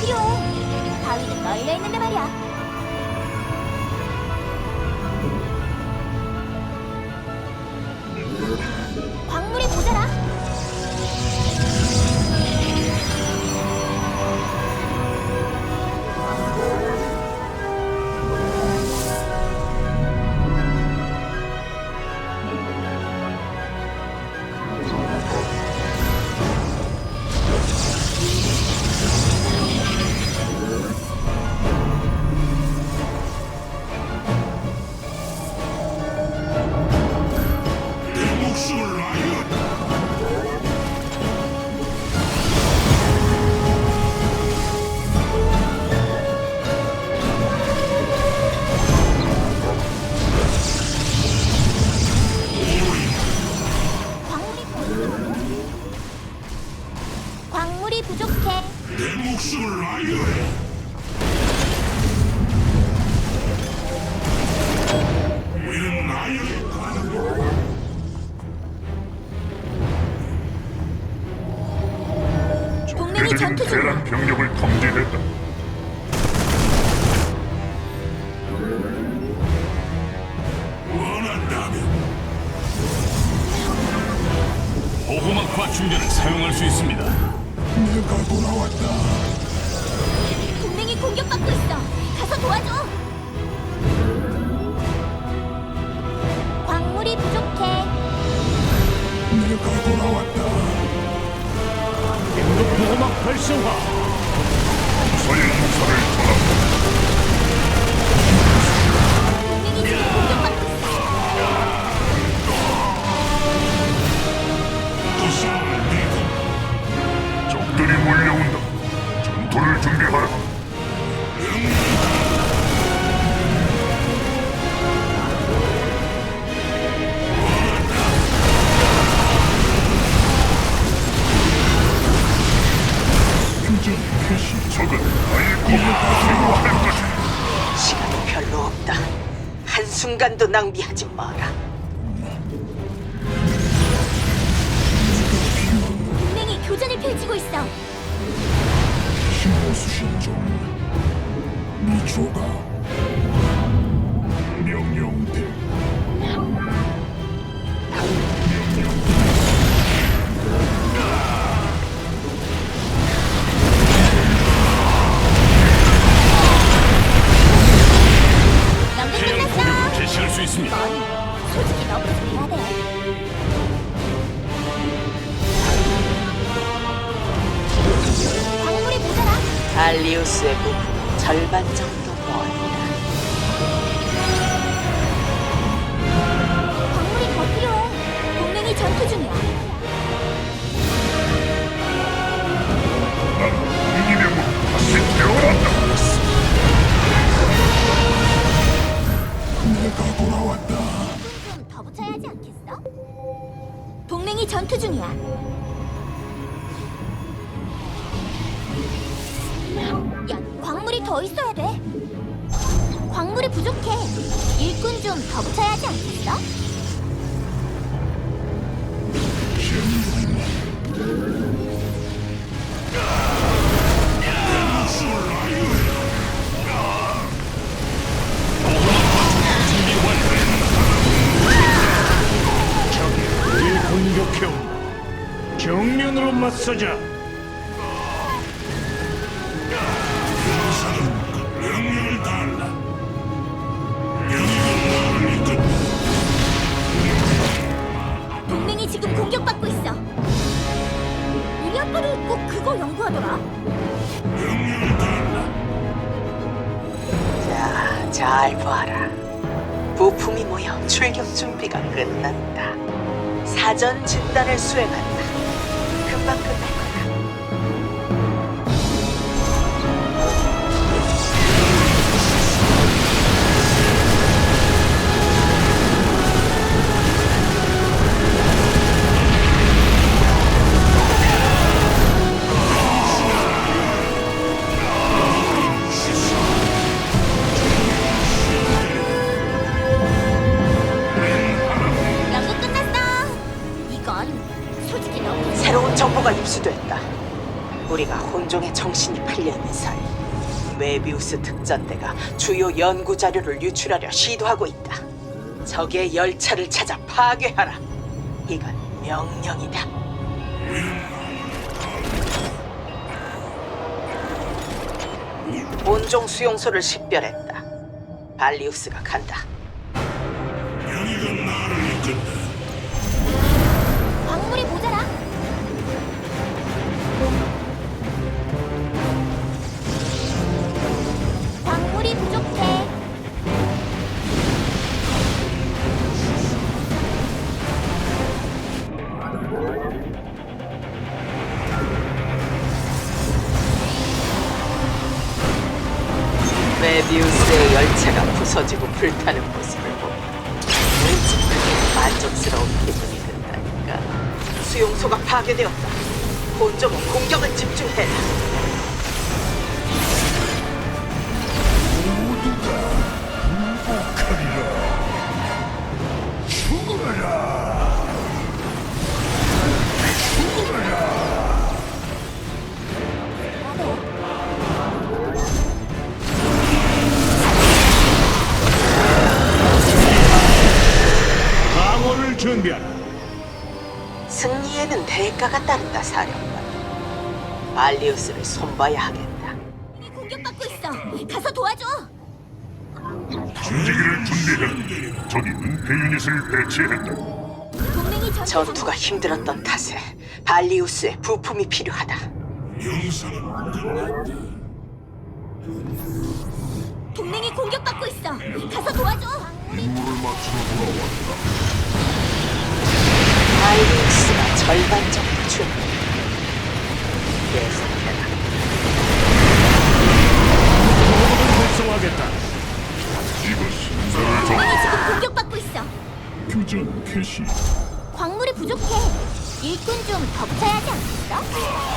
필요해. 바위는 널려 있는데 말이야. 광물이 부족해. 내 목숨을 라이언 우리는 라이언 동맹이 전투. 대란 병력을 통제했다 원한다면 보호막과 충전을 사용할 수 있습니다. 내가 돌아왔다 동맹이 공격받고 있어. 가서 도와줘. 광물이 부족해. 내가 돌아왔다 긴급 보호막 활성화. 저의 인사를 전한다 전투를 준비하라 캐시 적은 나의 공격을 필요할 것이다 시간이 별로 없다. 한순간도 낭비하지 마라. 동맹이 교전을 펼치고 있어. 신호수신 중미 발리우스의 부품은 절반 정도 모았다. 광물이 더 필요해. 동맹이 전투 중이야. 난 이기명으로 다시 태어난다 내가 돌아왔다 좀 더 붙여야 하지 않겠어? 동맹이 전투 중이야. 야, 더 있어야 돼. 광물이 부족해. 일꾼 좀 더 붙여야 하지 않겠어? 정면으로 맞서자. 지금 공격받고 있어. 우리 아빠도 꼭 그거 연구하더라. 자, 잘 봐라. 부품이 모여 출격 준비가 끝났다. 사전 진단을 수행한다. 금방 끝날 입수됐다. 우리가 혼종의 정신이 팔려 있는 사이 메비우스 특전대가 주요 연구 자료를 유출하려 시도하고 있다. 적의 열차를 찾아 파괴하라. 이건 명령이다. 온종 수용소를 식별했다. 발리우스가 간다. 명의가 나를 이끈다. 수용소가 파괴되었다. 본점은 공격을 집중해라. 방어를 준비하라. 승리에는 대가가 따른다, 사령관. 발리우스를 손봐야 하겠다. 공격받고 있어. 가서 도와줘. 던지기를 준비했다. 적이 은폐 유닛을 배치했다. 동맹이 전투 전투가 힘들었던 탓에 발리우스의 부품이 필요하다. 동맹이 공격받고 있어. 가서 도와줘. 임무를 마치러 돌아왔다. 절반 정도 준비. 예상해라. 활성화하겠다. 이것이 나를 동맹이 지금 공격받고 있어. 교전 개시. 광물이 부족해. 일꾼 좀더 붙여야 하지 않겠어?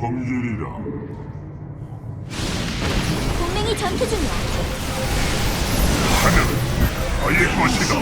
성질이라. 동맹이 전투 중이야. 하늘은 나의 것이다.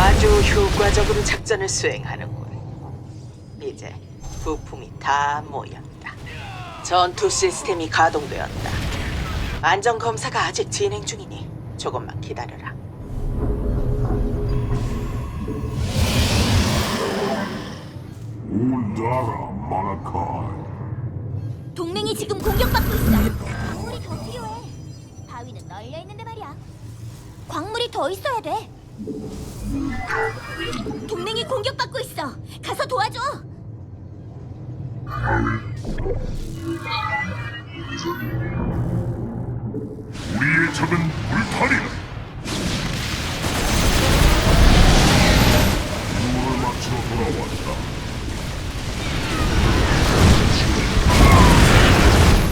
아주 효과적으로 작전을 수행하는군. 이제 부품이 다 모였다. 전투 시스템이 가동되었다. 안전 검사가 아직 진행 중이니 조금만 기다려라. 울다라 마라카이. 동맹이 지금 공격받고 있어. 광물이 더 필요해. 바위는 널려 있는데 말이야. 광물이 더 있어야 돼. 동맹이 공격받고 있어. 가서 도와줘. 우리의 적은 불탈이다. 임무를 마치러 돌아왔다.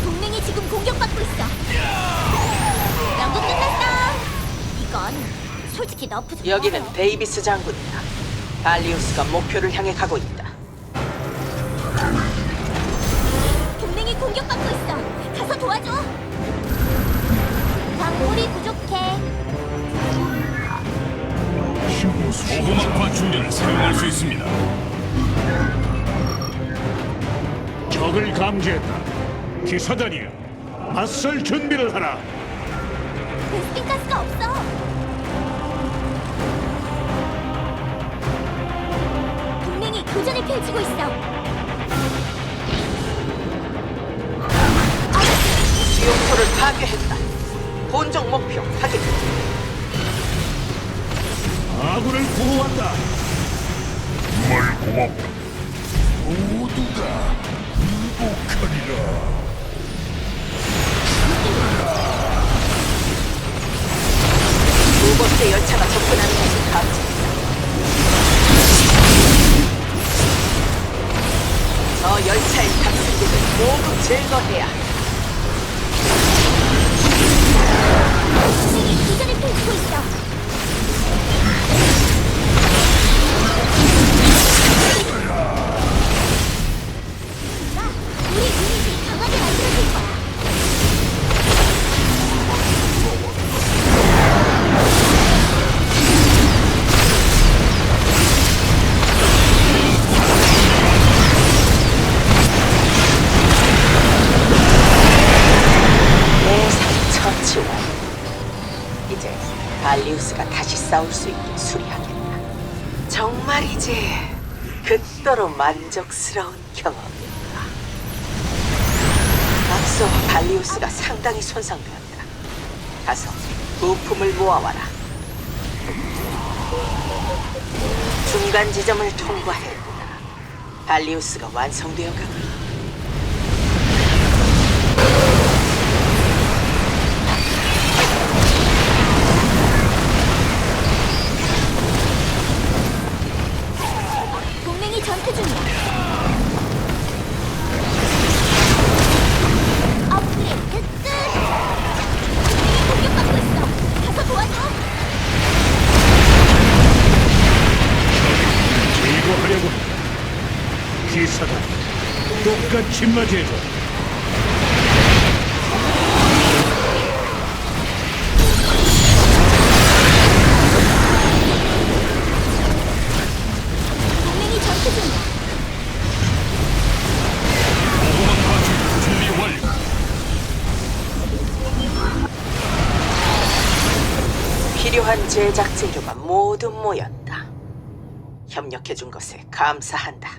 동맹이 지금 공격받고 있어. 연구 끝났어. 이건 솔직히 너프 좀. 여기는 데이비스 장군이다. 발리우스가 목표를 향해 가고 있다. 동맹이 공격받고 있어. 가서 도와줘. 광물이 부족해. 보호막과 충전을 사용할 수 있습니다. 적을 감지했다. 기사단이여, 맞설 준비를 하라. 그 베스킨 가스가 없어. 동맹이 교전을 펼치고 있어. 지옥포를 파괴했다. 본종 목표 확인. 아군을 보호한다. 정말 고맙다. 모두가 굴복하리라. 두 번째 열차가 접근하는 것을 감지했다. 저 열차의 탑승객을 모두 제거해야 한다. 싸울 수 있게 수리하겠다. 정말이지 극도로 만족스러운 경험이다. 앞서 발리우스가 상당히 손상되었다. 가서 부품을 모아와라. 중간 지점을 통과했다. 발리우스가 완성되어 가고 있다. 같이 맞이해줘. 동맹이 전투 중이야. 보호막 과충 준비 완료. 필요한 제작 재료가 모두 모였다. 협력해준 것에 감사한다.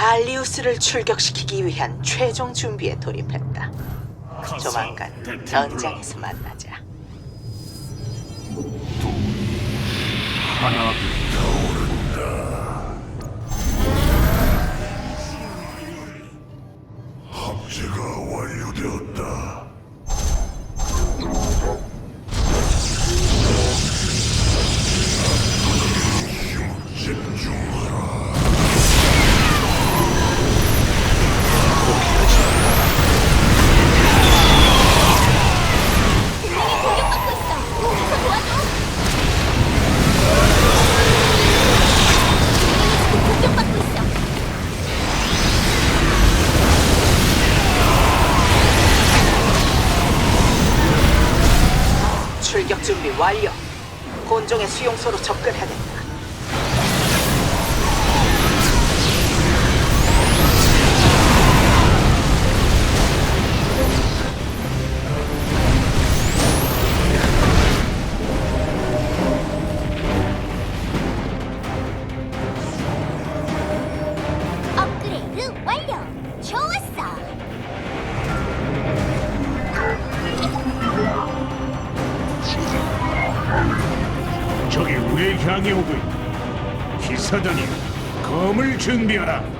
발리우스를 출격시키기 위한 최종 준비에 돌입했다. 조만간 전장에서 만나자. 하나 합체가 완료되었다. 준비 완료. 본종의 수용소로 접근하겠다. 향해 오고 있다. 기사단이 검을 준비하라.